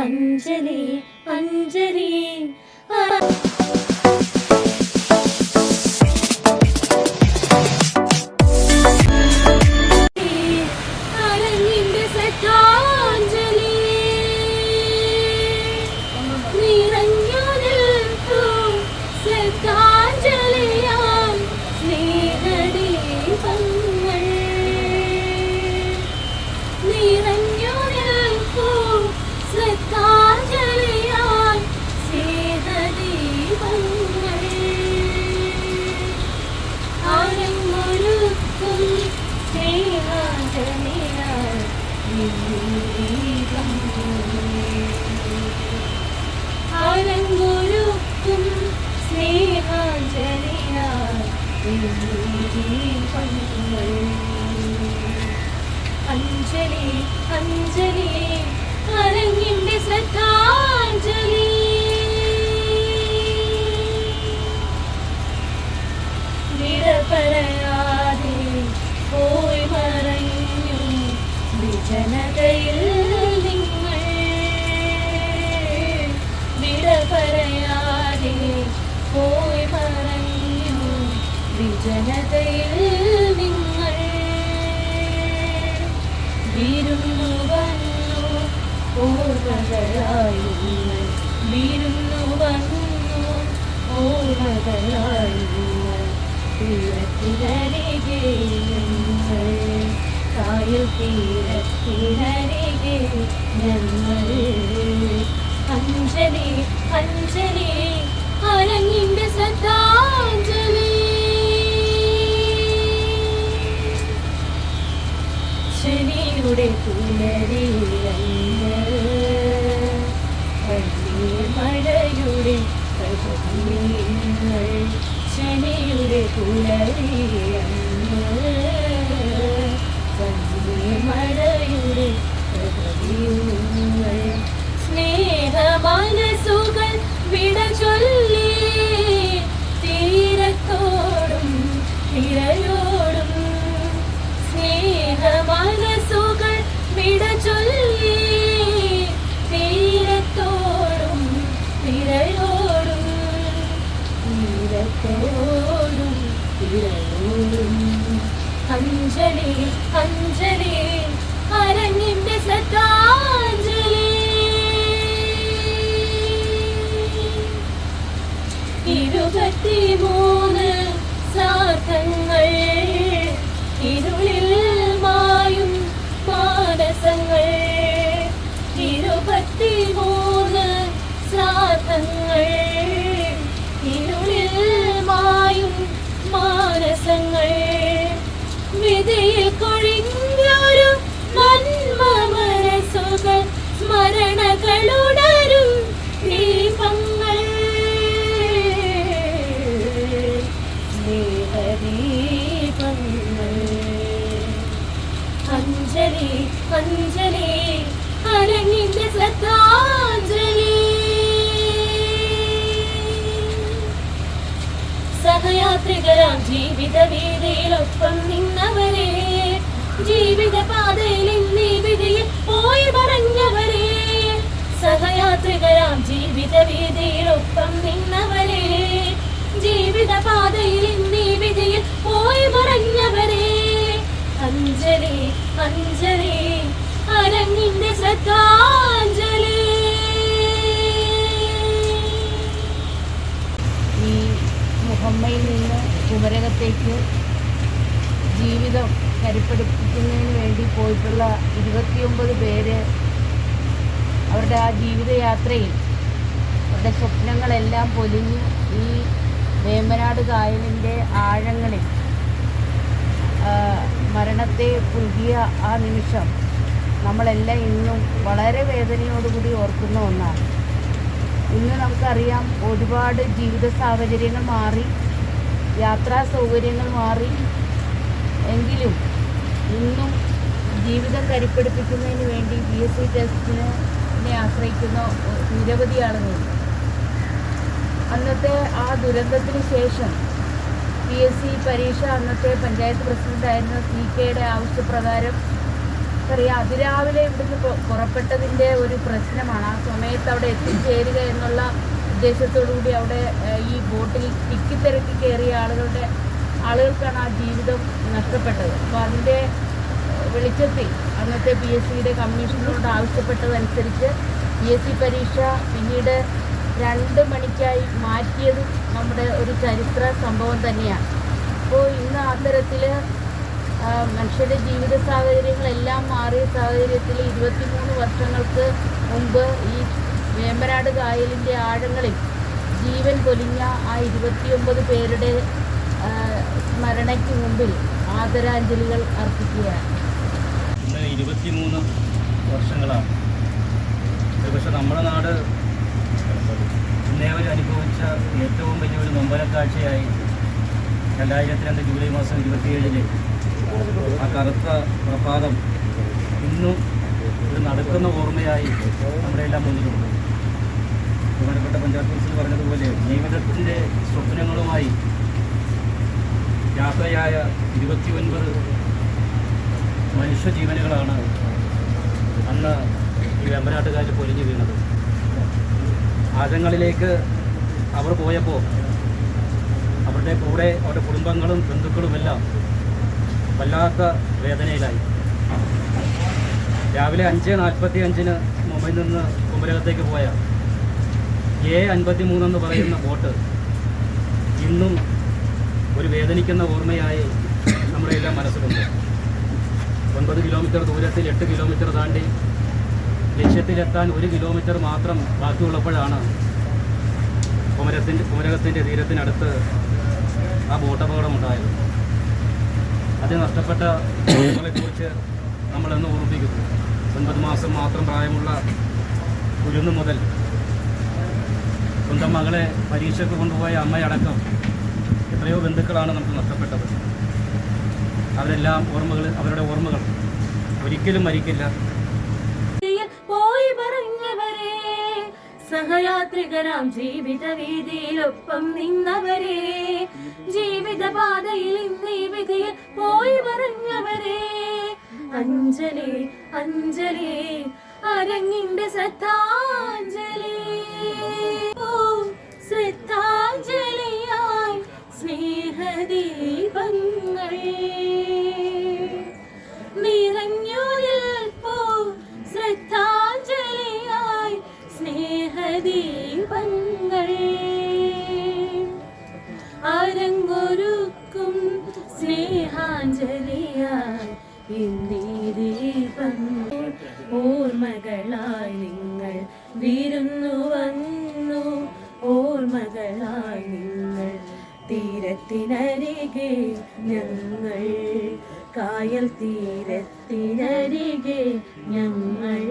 അഞ്ജലി അഞ്ജലി അഞ്ജലി അഞ്ജലി അരങ്ങിന്റെ ശ്രദ്ധാഞ്ജലി. വിജനതയിൽ നിങ്ങൾ വിരുന്നു വന്നു. ഓർമ്മകളായി നിങ്ങൾ വിരുന്നു വന്നു. ഓർമ്മകളായി നിങ്ങൾ തീരത്തിനരികെ ഞങ്ങൾ. കായൽ തീരത്തിനരികെ ഞങ്ങൾ. അഞ്ജലി അഞ്ജലി അരങ്ങിന്റെ ശ്രദ്ധാഞ്ജലി. മഴയുടെ പ്രകൃതിങ്ങൾ ശനിയുടെ പുലരിയങ്ങൾ അഞ്ജലി അഞ്ജലി അരങ്ങിന്റെ ശ്രദ്ധാഞ്ജലി. ഇരുപത്തിമൂന്ന് സാധങ്ങൾ ഇരുളിൽ മായും മാനസങ്ങൾ. ഇരുപത്തിമൂന്ന് ശ്രാദ്ധങ്ങൾ സഹയാത്രികരാം ജീവിത വീതിയിലൊപ്പം നിന്നവരെ ജീവിത പാതയിൽ ഇന്നീ വിധിയിൽ പോയി പറഞ്ഞവരെ സഹയാത്രികരാം ജീവിത വീതിയിലൊപ്പം നിന്നവരെ ജീവിത പാതയിൽ ഇന്നീ വിധിയിൽ പോയി പറഞ്ഞവരെ അഞ്ജലി അഞ്ജലി അരങ്ങിന്റെ ശ്രദ്ധാഞ്ജലി. ഈ മുഹമ്മയിൽ നിന്ന് കുമരകത്തേക്ക് ജീവിതം കരുപ്പെടുപ്പിക്കുന്നതിന് വേണ്ടി പോയിട്ടുള്ള ഇരുപത്തിയൊമ്പത് പേര് അവരുടെ ആ ജീവിതയാത്രയിൽ അവരുടെ സ്വപ്നങ്ങളെല്ലാം പൊലിഞ്ഞ് ഈ വേമ്പനാട് കായലിന്റെ ആഴങ്ങളിൽ മരണത്തെ പുൽകിയ ആ നിമിഷം നമ്മളെല്ലാം ഇന്നും വളരെ വേദനയോടുകൂടി ഓർക്കുന്ന ഒന്നാണ്. ഇന്ന് നമുക്കറിയാം ഒരുപാട് ജീവിത സാഹചര്യങ്ങൾ മാറി. യാത്രാ സൗകര്യങ്ങൾ മാറി. എങ്കിലും ഇന്നും ജീവിതം കരിപ്പെടുപ്പിക്കുന്നതിന് വേണ്ടി പി എസ് സി ടെസ്റ്റിനെ ആശ്രയിക്കുന്ന നിരവധി ആളുകളുണ്ട്. അന്നത്തെ ആ ദുരന്തത്തിന് ശേഷം പി എസ് സി പരീക്ഷ അന്നത്തെ പഞ്ചായത്ത് പ്രസിഡന്റായിരുന്ന സി കെയുടെ ആവശ്യപ്രകാരം പറയുക അതിരാവിലെ ഇവിടുന്ന് പുറപ്പെട്ടതിന്റെ ഒരു പ്രശ്നമാണ്. ആ സമയത്ത് അവിടെ എത്തിച്ചേരുക എന്നുള്ള ഉദ്ദേശത്തോടു കൂടി അവിടെ ഈ ബോട്ടിൽ തിക്കി തിരക്കി കയറിയ ആളുകളുടെ ആളുകൾക്കാണ് ആ ജീവിതം നഷ്ടപ്പെട്ടത്. അപ്പോൾ അതിന്റെ വെളിച്ചത്തിൽ അന്നത്തെ പി എസ് സിയുടെ കമ്മീഷനോട് ആവശ്യപ്പെട്ടതനുസരിച്ച് പി എസ് സി പരീക്ഷ പിന്നീട് രണ്ട് മണിക്കായി മാറ്റിയതും നമ്മുടെ ഒരു ചരിത്ര സംഭവം തന്നെയാണ്. അപ്പോൾ ഇന്ന് അത്തരത്തിൽ മനുഷ്യരുടെ ജീവിത സാഹചര്യങ്ങളെല്ലാം മാറിയ സാഹചര്യത്തിൽ ഇരുപത്തിമൂന്ന് വർഷങ്ങൾക്ക് മുമ്പ് ഈ വേമ്പനാട് കായലിന്റെ ആഴങ്ങളിൽ ജീവൻ പൊലിഞ്ഞ ആ ഇരുപത്തിയൊമ്പത് പേരുടെ സ്മരണയ്ക്ക് മുമ്പിൽ ആദരാഞ്ജലികൾ അർപ്പിക്കുകയാണ്. ഇരുപത്തിമൂന്ന് വർഷങ്ങളാണ്. പക്ഷെ നമ്മുടെ നാട് ഇന്നേവരെ അനുഭവിച്ച ഏറ്റവും വലിയൊരു നൊമ്പരക്കാഴ്ചയായി രണ്ടായിരത്തി രണ്ട് ജൂലൈ മാസം ഇരുപത്തിയേഴിൽ ആ കറുത്ത പ്രഭാതം ഇന്നും ഒരു നടക്കുന്ന ഓർമ്മയായി നമ്മുടെ എല്ലാം മുന്നിലുണ്ട്. പറഞ്ഞതുപോലെ ജീവിതത്തിന്റെ സ്വപ്നങ്ങളുമായി യാത്രയായ ഇരുപത്തി ഒൻപത് മനുഷ്യജീവനുകളാണ് അന്ന് ഈ വെമ്പനാട്ടുകാർ പൊലിഞ്ഞു വീണത്. ആഴങ്ങളിലേക്ക് അവർ പോയപ്പോൾ അവരുടെ കൂടെ അവരുടെ കുടുംബങ്ങളും ബന്ധുക്കളുമെല്ലാം വല്ലാത്ത വേദനയിലായി. രാവിലെ അഞ്ച് നാൽപ്പത്തി അഞ്ചിന് മുംബൈയിൽ നിന്ന് കുമരകത്തേക്ക് പോയ എ അൻപത്തി മൂന്നെന്ന് പറയുന്ന ബോട്ട് ഇന്നും ഒരു വേദനിക്കുന്ന ഓർമ്മയായി നമ്മുടെ എല്ലാം മനസ്സിലുണ്ട്. ഒൻപത് കിലോമീറ്റർ ദൂരത്തിൽ എട്ട് കിലോമീറ്റർ താണ്ടി ലക്ഷ്യത്തിലെത്താൻ ഒരു കിലോമീറ്റർ മാത്രം ബാക്കിയുള്ളപ്പോഴാണ് കുമരത്തിന്റെ കുമരകത്തിന്റെ തീരത്തിനടുത്ത് ആ ബോട്ട് അപകടമുണ്ടായത് അത് നഷ്ടപ്പെട്ട കുറിച്ച് നമ്മളെന്ന് ഓർമ്മിപ്പിക്കുന്നു. ഒൻപത് മാസം മാത്രം പ്രായമുള്ള കുരുന്ന് മുതൽ സ്വന്തം മകളെ പരീക്ഷയ്ക്ക് കൊണ്ടുപോയ അമ്മയടക്കം എത്രയോ ബന്ധുക്കളാണ് നമുക്ക് നഷ്ടപ്പെട്ടത്. അവരെല്ലാം ഓർമ്മകൾ അവരുടെ ഓർമ്മകൾ ഒരിക്കലും മരിക്കില്ല. പോയി സഹയാത്രികരാം ജീവിത വീതിയിലൊപ്പം നിന്നവരെ ജീവിത പാതയിൽ ഇന്നീ വിധിയിൽ പോയി പറഞ്ഞവരെ. അഞ്ജലി അഞ്ജലി അരങ്ങിന്റെ സത്താഞ്ജലി ശ്രദ്ധാഞ്ജലിയായി സ്നേഹദീപങ്ങൾ. നിറഞ്ഞൂരിൽ പോ ശ്രദ്ധാഞ്ജലിയായി സ്നേഹദീപങ്ങൾ. അരങ്ങൊരുക്കും സ്നേഹാഞ്ജലിയായി ഇന്നീ ഓർമ്മകളായി നിങ്ങൾ വിരുന്നു. തീരത്തിനരികെ ഞങ്ങൾ കായൽ തീരത്തിനരികെ ഞങ്ങൾ.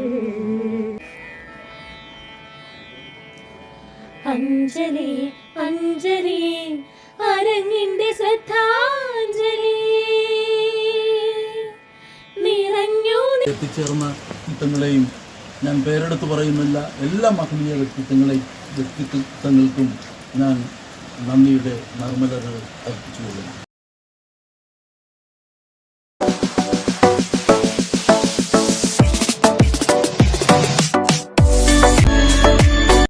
അഞ്ജലി അഞ്ജലി അരങ്ങിന്റെ ശ്രദ്ധാഞ്ജലി. നിറഞ്ഞു എത്തിച്ചേർന്ന കുറ്റങ്ങളെയും ഞാൻ പേരെടുത്ത് പറയുന്നില്ല. എല്ലാ മഹനീയ വ്യക്തിത്വങ്ങളെയും വ്യക്തിത്വങ്ങൾക്കും ഞാൻ നന്ദിയുടെ നർമ്മതകൾ അർപ്പിച്ചുകൊള്ളുന്നു.